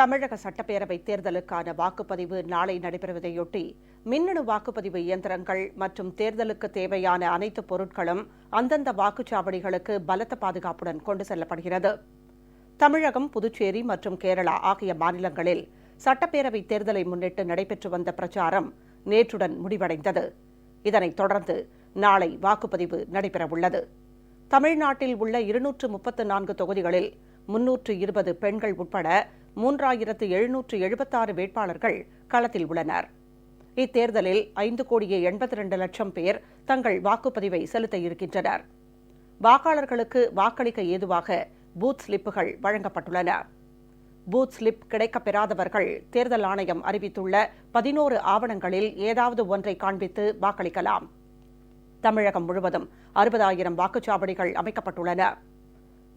தமிழக சட்டப்பேரவை தேர்தலுக்கான வாக்குப்பதிவு நாளை நடைபெறுவதையொட்டி மின்னணு வாக்குப்பதிவு இயந்திரங்கள் மற்றும் தேர்தலுக்கு தேவையான அனைத்து பொருட்களும் அந்தந்த வாக்குச்சாவடிகளுக்கு பலத்த பாதுகாப்புடன் கொண்டு செல்லப்படுகிறது. தமிழகம் புதுச்சேரி மற்றும் கேரளா ஆகிய மாநிலங்களில் சட்டப்பேரவை தேர்தலை முன்னிட்டு நடைபெற்று வந்த பிரச்சாரம் நேற்றுடன் முடிவடைந்தது. இதனைத் தொடர்ந்து நாளை வாக்குப்பதிவு நடைபெறவுள்ளது. தமிழ்நாட்டில் உள்ள இருநூற்று முப்பத்து நான்கு தொகுதிகளில் முன்னூற்று இருபது பெண்கள் உட்பட மூன்றாயிரத்து எழுநூற்று எழுபத்தாறு வேட்பாளர்கள் களத்தில் உள்ளனர். இத்தேர்தலில் ஐந்து கோடியே எண்பத்தி இரண்டு லட்சம் பேர் தங்கள் வாக்குப்பதிவை செலுத்த இருக்கின்றனர். வாக்காளர்களுக்கு வாக்களிக்க ஏதுவாக பூத் ஸ்லிப்புகள் வழங்கப்பட்டுள்ளன. பூத் ஸ்லிப் கிடைக்கப் பெறாதவர்கள் தேர்தல் ஆணையம் அறிவித்துள்ள பதினோரு ஆவணங்களில் ஏதாவது ஒன்றை காண்பித்து வாக்களிக்கலாம். தமிழகம் முழுவதும் அறுபதாயிரம் வாக்குச்சாவடிகள் அமைக்கப்பட்டுள்ளன.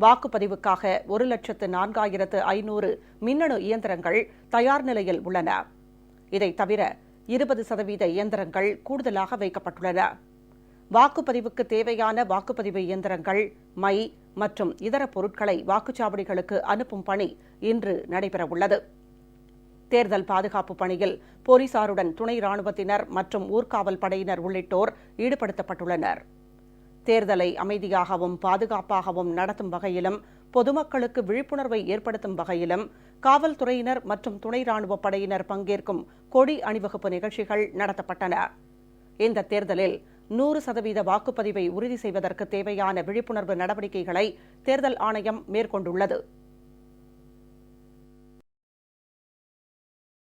வாக்குப்பதிவுக்காக ஒரு லட்சத்து நான்காயிரத்து ஐநூறு மின்னணு இயந்திரங்கள் தயார் நிலையில் உள்ளன. இதை தவிர இருபது சதவீத இயந்திரங்கள் கூடுதலாக வைக்கப்பட்டுள்ளன. வாக்குப்பதிவுக்கு தேவையான வாக்குப்பதிவு இயந்திரங்கள் மை மற்றும் இதர பொருட்களை வாக்குச்சாவடிகளுக்கு அனுப்பும் பணி இன்று நடைபெறவுள்ளது. தேர்தல் பாதுகாப்பு பணியில் போலீசாருடன் துணை ராணுவத்தினர் மற்றும் ஊர்காவல் படையினர் உள்ளிட்டோர் ஈடுபடுத்தப்பட்டுள்ளனர். தேர்தலை அமைதியாகவும் பாதுகாப்பாகவும் நடத்தும் வகையிலும் பொதுமக்களுக்கு விழிப்புணர்வை ஏற்படுத்தும் வகையிலும் காவல்துறையினர் மற்றும் துணை ராணுவப் படையினர் பங்கேற்கும் கொடி அணிவகுப்பு நிகழ்ச்சிகள் நடத்தப்பட்டன. இந்த தேர்தலில் நூறு சதவீத வாக்குப்பதிவை உறுதி செய்வதற்கு தேவையான விழிப்புணர்வு நடவடிக்கைகளை தேர்தல் ஆணையம் மேற்கொண்டுள்ளது.